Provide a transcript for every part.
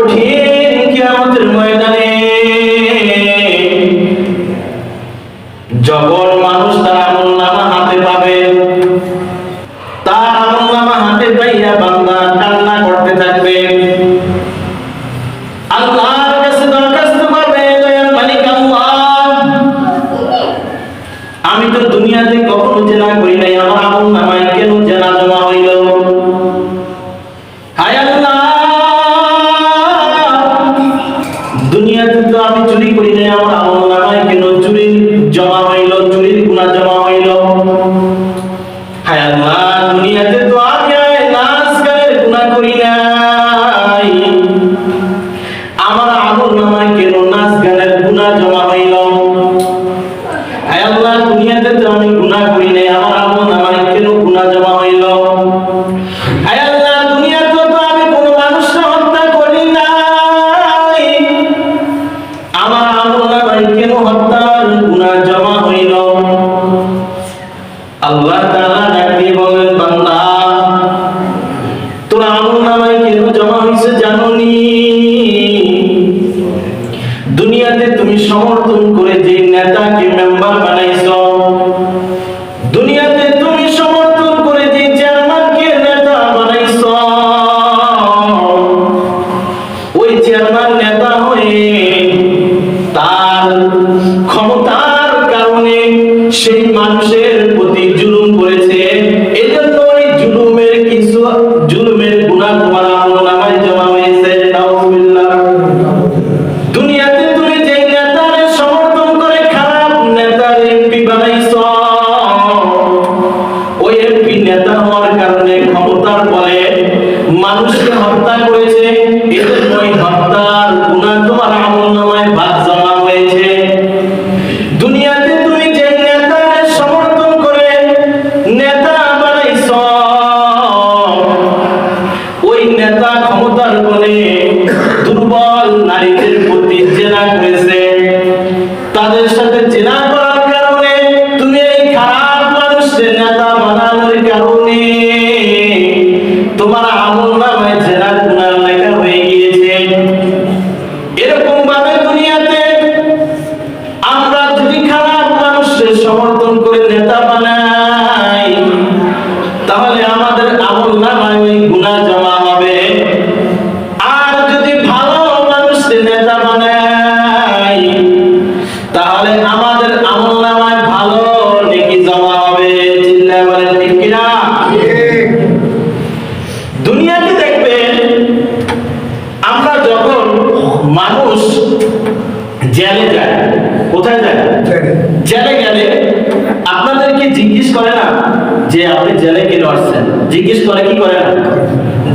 কঠিন সমর্থন করে যে নেতাকে মেম্বার বানাইছ। দুনিয়াতে তুমি সমর্থন করে যে চেয়ারম্যানকে নেতা বানাইছ। ওই চেয়ারম্যান নেতা হয়ে তার ক্ষমতার কারণে সেই মানুষের প্রতি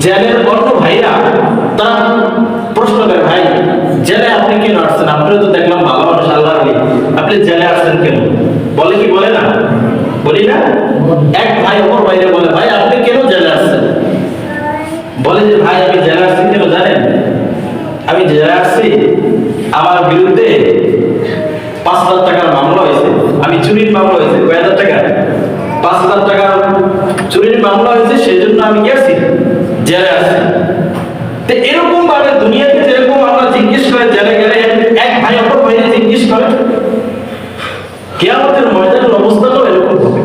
জেলের অন্য ভাইরা তারা প্রশ্ন করে, ভাই, জেলে আপনি কেন আসছেন? আপনিও তো দেখলাম ভালো মানুষ, আল্লাহ আপনি জেলে আসছেন কেন? বলে কি, বলে না? বলি না? এক ভাই অপর ভাইরে বলে, ভাই, আপনি কেন জেলে আসছেন? বলে যে, ভাই, আমি জেলে আসছি কেন জানেন? আমি জেলে আসছি, আমার বিরুদ্ধে পাঁচ হাজার টাকার মামলা হয়েছে। আমি চুরির মামলা হয়েছে, কয় হাজার টাকা পাঁচ হাজার টাকার চুরির মামলা আমি গেছি, জেলে আসছি তো এরকম ভাবে দুনিয়াতে যেরকম আমরা জিজ্ঞেস করে জেলে গেলে, এক ভাই অপর ভাইকে জিজ্ঞেস করে, কেয়ামতের ময়দানের অবস্থাটাও এরকম হবে।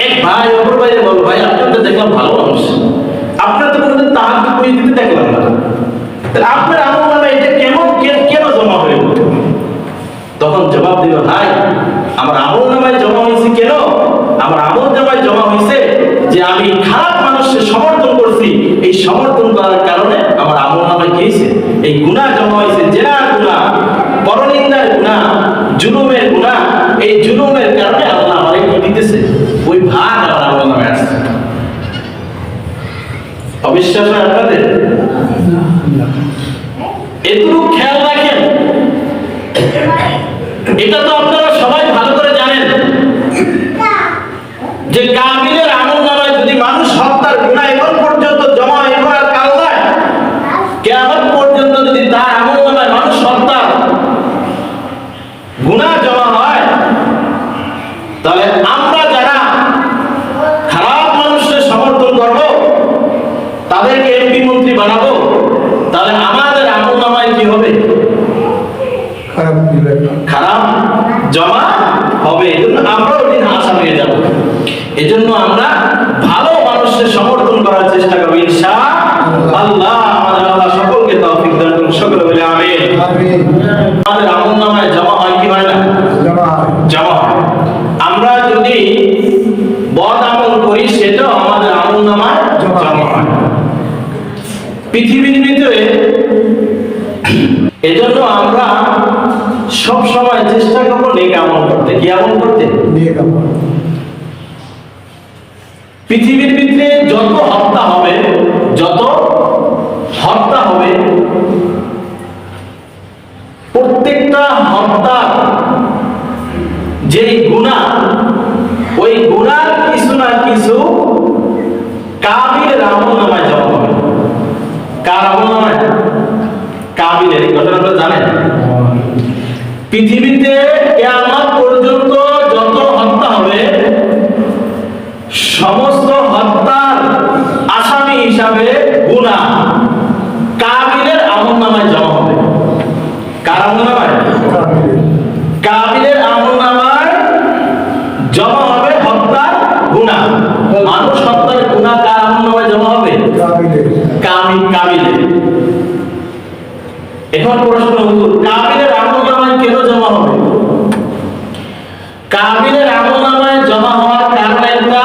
এক ভাই অপর ভাইয়ের বল, ভাই আপনার দেখলাম ভালো মানুষ। আপনার তো কোনোদিন তাহার করে দিতে দেখলাম না। আপনার আমল নামে এটা কেমন, কে- কেন জমা হয়ে উঠল? তখন জবাব দিল, ভাই, আমার আমল নামায় জমা হয়েছে কেন? আমার আমল আমি খারাপ মানুষকে সমর্থন করছি, এই সমর্থন করার কারণে আমার আমল নামায় খেয়েছে এই গুণা জমা হয়েছে, জেনার গুণা পরনিন্দার গুণা জুলুমের গুণা এই জুলুমের কারণে আল্লাহ আমার কি দিতেছে? ওই ভাগ আমার আমল নামে আসছে। অবিশ্বাস আপনাদের? এটুকু খেয়াল রাখেন এটা তো আপনারা সবাই ভালো করে জানেন যে কাবিলের আমল নামায় যদি মানুষ হত্যার গুণা এখন পর্যন্ত জমা এবার কাল দেয় কেমন পর্যন্ত যদি তার আমল নামায় মানুষ হত্যার গুণা জমা হয় তাহলে আমরা যারা খারাপ মানুষের সমর্থন করব তাদেরকে এমপি মন্ত্রী বানাবো তাহলে জমা হবে এই জন্য আমরাও ওই দিন আসামি হয়ে যাব এই জন্য আমরা ভালো সমর্থন করার চেষ্টা করব ইনশা আল্লাহ। আমাদের আল্লাহ সকলকে তৌফিক দান করুন সকলে বলে আমিন। আমাদের আমল নামায় জমা হয় কি হয় না? জমা আমরা যদি বদ আমল করি সেটাও আমাদের আমল নামায় জমা হয়। পৃথিবীর ভিতরে এজন্য আমরা সব সময় চেষ্টা করব নেক আমল করতে। কি আমল করতে? পৃথিবীর ভিতরে যত হত্যা হবে, যত হত্যা হবে, প্রত্যেকটা হত্যা যেই গুণা, ওই গুণার কিছু না কিছু হবে কার এই জানেন? পৃথিবীতে কেয়ামত পর্যন্ত যত হত্যা হবে, সমস্ত হত্যার হিসাবে গুণা কাবিলের আমল নামায় জমা হবে। কার আমল নামায় কাবিলের আমল নামায় জমা হবে হত্যার গুণা মানুষ হত্যার গুণা কার আমল নামায় জমা হবে? কাবিলে কাবিলে এখন প্রশ্ন হুজুর কাবিলের আমল নামায় কেন জমা হবে? কাবিলের আমল নামায় জমা হওয়ার কারণ একটা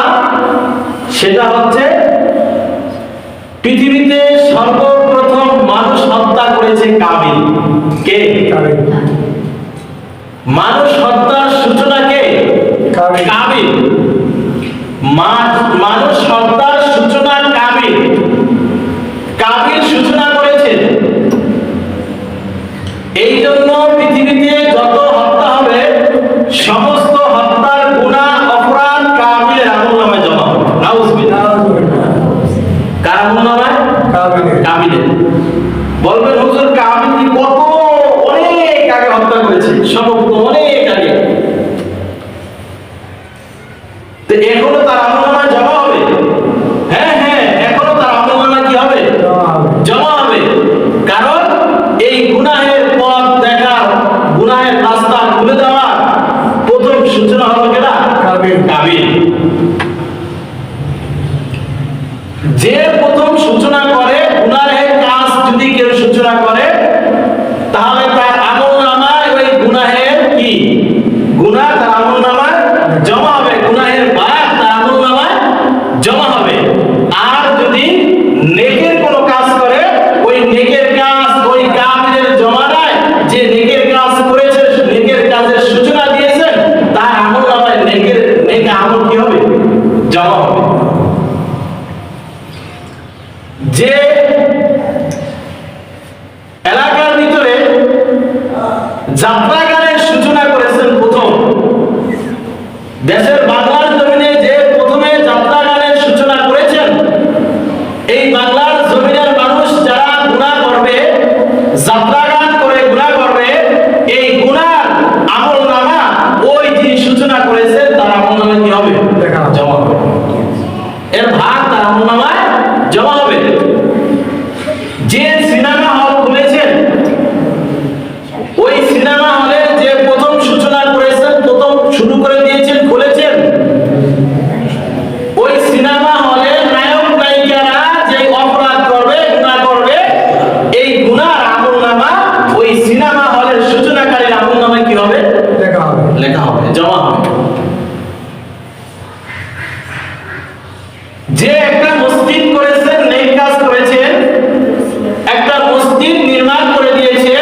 সেটা হচ্ছে কাবিল কে? মানুষ হত্যার সূচনা কে? কাবিল। মানুষ হত্যার সূচনা কাবিল কাবিল সূচনা করেছে এই জন্য পৃথিবীতে যত হত্যা হবে সমস্ত হত্যার গুণা অপরাধ কাবিলের আমল নামে জমা হবে নাউজুবিল্লাহ। কার আমল নামায় কাবিলে কাবিলের বলবেন হুজুর কাবিল কি কত অনেক আগে হত্যা করেছে সম্ভবত অনেক আগে তো এখনও তার আমলনামায় জমা হবে হ্যাঁ হ্যাঁ এখনও তার আমলনামায় কি হবে জমা হবে জমা হবে কারণ এই গুনাহের পথ দেখার গুনাহের রাস্তা খুলে দেওয়ার প্রথম সূচনা হলো কেনা কাবিল। কাবিল যে প্রথম সূচনা করে গুনাহের কাজ যদি কেউ সূচনা করে তাহলে তার আমল নামায় ওই গুনাহের কি গুনাহ তার আমল নামায় জমা হবে গুনাহের বায়াত তার আমল নামায় জমা হবে আর যদি নেকের কোনো কাজ করে ওই নেকের কাজ ওই কাবিলের জমা নাই যে নেকের কাজ করেছে নেকের কাজের সূচনা দিয়েছেন তার আমল নামায় নেকের নেক আমল কি হবে জমা হবে যে এলাকার ভিতরে যাত্রা গানের সূচনা করেছেন প্রথম দেশের বাংলার জমিনে যে প্রথমে যাত্রা গানের সূচনা করেছেন এই বাংলার জমিনের মানুষ যারা গুণা করবে যাত্রা গান করে গুণা করবে এই গুণার আমল নামা ওই যিনি সূচনা করেছেন তার আমল নামা কি হবে দেখা হবে। জমা হবে এর ভাগ তার আমল নামায় জমা হবে যে সিনেমা হল খুলেছেন ওই সিনেমা হলে যে প্রথম সূচনা করেছেন প্রথম শুরু করে দিয়েছেন খুলেছেন ওই সিনেমা হলে নায়ক নায়িকারা যে অপরাধ করবে গুনাহ করবে এই গুনার আমল নামা ওই সিনেমা হলের সূচনাকারীর আমল নামায় কি হবে দেখা হবে লেখা হবে জমা হবে যে একটা মসজিদ করেছেন নেক কাজ করেছেন একটা মসজিদ নির্মাণ করে দিয়েছে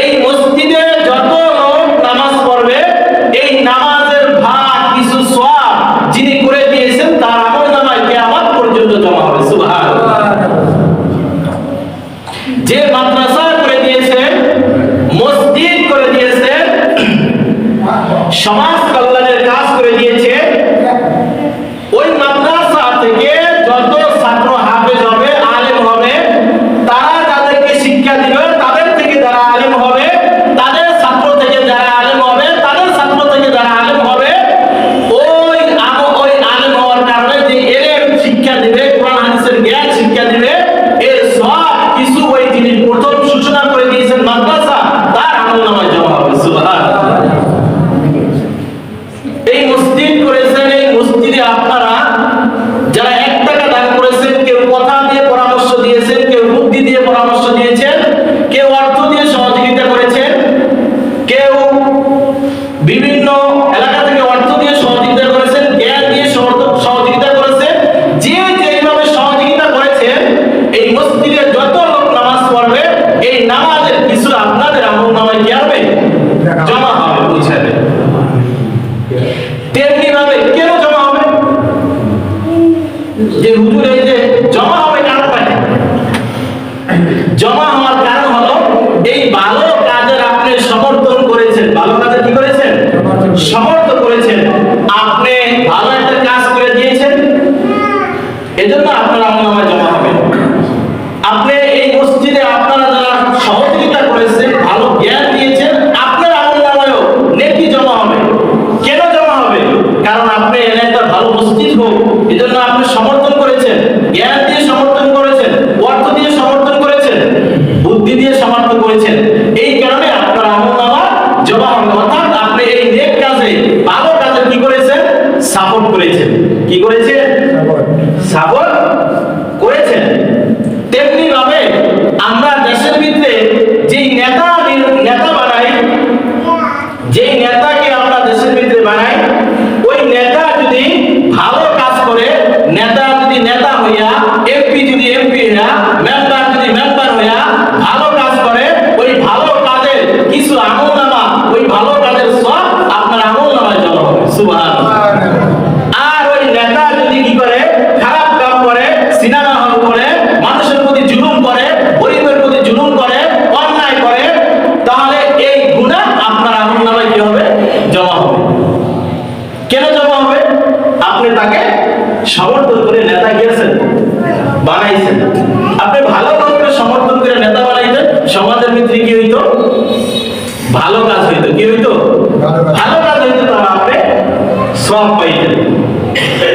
এই মসজিদে যত লোক নামাজ পড়বে এই নামাজের ভাগ কিছু সওয়াব যিনি করে দিয়েছেন তার আমল নামায় কিয়ামত পর্যন্ত জমা হবে সুবহানাল্লাহ যে মাদ্রাসা করে দিয়েছে মসজিদ করে দিয়েছে সমাজ কল্যাণের কাজ করে দিয়েছে। ওই মাদ্রাসা থেকে যত ছাত্র হাফেজ হবে, আলেম হবে, তারা যাদেরকে শিক্ষা দিবে। তাদের থেকে যারা আলেম হবে, তাদের ছাত্র থেকে যারা আলেম হবে, তাদের ছাত্র থেকে যারা আলেম হবে, ওই ওই আলেম হওয়ার কারণে যে এলেম শিক্ষা দিবে, কোরআন, হাদিসের জ্ঞান শিক্ষা দিবে, এর সব কিছু ওই যিনি প্রথম সূচনা করে দিয়েছেন মাদ্রাসা তার আমল নামায় জমা হবে সুবহানাল্লাহ জমা হওয়ার কারণ হলো এই ভালো কাজের আপনি সমর্থন করেছেন ভালো কাজের কি করেছেন সমর্থন hürmeti Amen.